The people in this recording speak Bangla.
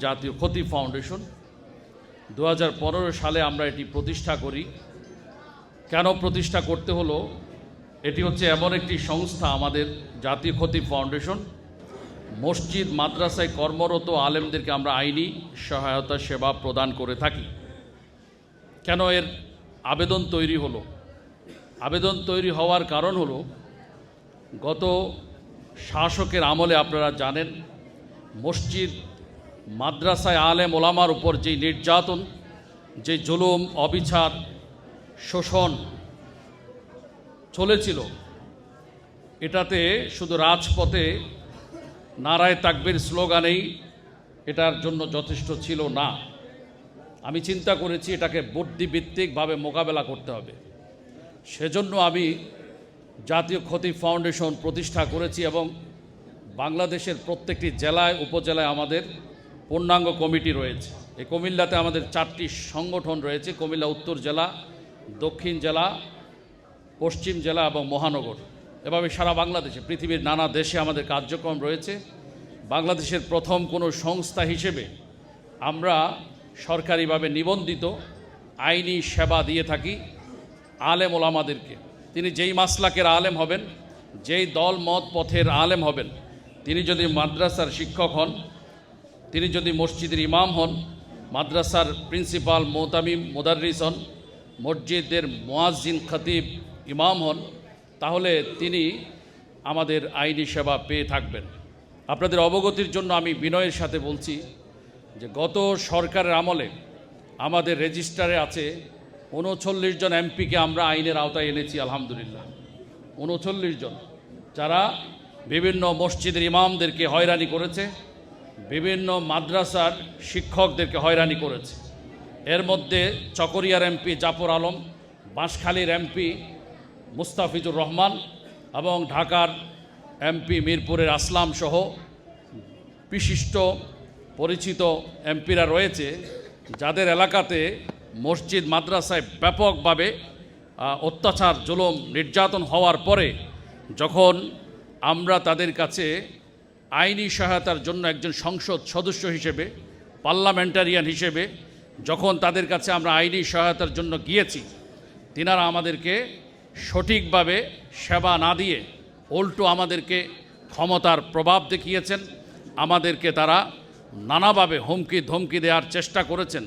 জাতীয় ক্ষতি ফাউন্ডেশন। দু হাজার পনেরো সালে আমরা এটি প্রতিষ্ঠা করি। কেন প্রতিষ্ঠা করতে হলো? এটি হচ্ছে এমন একটি সংস্থা, আমাদের জাতীয় ক্ষতি ফাউন্ডেশন। মসজিদ, মাদ্রাসায় কর্মরত আলেমদেরকে আমরা আইনি সহায়তা, সেবা প্রদান করে থাকি। কেন এর আবেদন তৈরি হলো? আবেদন তৈরি হওয়ার কারণ হলো, গত শাসকের আমলে আপনারা জানেন, মসজিদ মাদ্রাসায় আলেম ওলামার উপর যে নির্যাতন যে জুলুম, অবিচার, শোষণ চলেছিল, এটাতে শুধু রাজপথে নারায় তাকবির স্লোগানেই এটার জন্য যথেষ্ট ছিল না। আমি চিন্তা করেছি এটাকে বুদ্ধিভিত্তিকভাবে মোকাবেলা করতে হবে। সেজন্য আমি জাতীয় ক্ষতি ফাউন্ডেশন প্রতিষ্ঠা করেছি এবং বাংলাদেশের প্রত্যেকটি জেলায়, উপজেলায় আমাদের পূর্ণাঙ্গ কমিটি রয়েছে। এই কুমিল্লাতে আমাদের চারটি সংগঠন রয়েছে, কুমিল্লা, উত্তর জেলা, দক্ষিণ জেলা, পশ্চিম জেলা এবং মহানগর। এভাবে সারা বাংলাদেশে, পৃথিবীর নানা দেশে আমাদের কার্যক্রম রয়েছে। বাংলাদেশের প্রথম কোনো সংস্থা হিসেবে আমরা সরকারিভাবে নিবন্ধিত আইনি সেবা দিয়ে থাকি আলেম ওলামাদেরকে। তিনি যেই মাসলাকের আলেম হবেন, যেই দল মত পথের আলেম হবেন, তিনি যদি মাদ্রাসার শিক্ষক হন তিনি যদি মসজিদের ইমাম হন, মাদ্রাসার প্রিন্সিপাল মোতামিম মোদার্রিস হন, মসজিদের মোয়াজ্জিন খতিব ইমাম হন, তাহলে তিনি আমাদের আইনি সেবা পেয়ে থাকবেন। আপনাদের অবগতির জন্য আমি বিনয়ের সাথে বলছি যে গত সরকারের আমলে আমাদের রেজিস্টারে আছে উনচল্লিশ জন এমপিকে আমরা আইনের আওতায় এনেছি, আলহামদুলিল্লাহ। উনচল্লিশ জন। যারা বিভিন্ন মসজিদের ইমামদেরকে হয়রানি করেছে বিভিন্ন মাদ্রাসার শিক্ষকদেরকে হয়রানি করেছে। এর মধ্যে চকরিয়ার এমপি জাফর আলম, বাঁশখালীর এমপি মুস্তাফিজুর রহমান এবং ঢাকার এমপি মিরপুরের আসলাম সহ বিশিষ্ট পরিচিত এমপিরা রয়েছে, যাদের এলাকাতে মসজিদ, মাদ্রাসায় ব্যাপকভাবে অত্যাচার, জুলুম, নির্যাতন হওয়ার পরে যখন আমরা তাদের কাছে আইনি সহায়তার জন্য একজন সংসদ সদস্য হিসেবে, পার্লামেন্টারিয়ান হিসেবে যখন তাদের কাছে আমরা আইনি সহায়তার জন্য গিয়েছি, তিনারা আমাদেরকে সঠিকভাবে সেবা না দিয়ে উল্টো আমাদেরকে ক্ষমতার প্রভাব দেখিয়েছেন, আমাদেরকে তারা নানাভাবে হুমকি ধমকি দেওয়ার চেষ্টা করেছেন।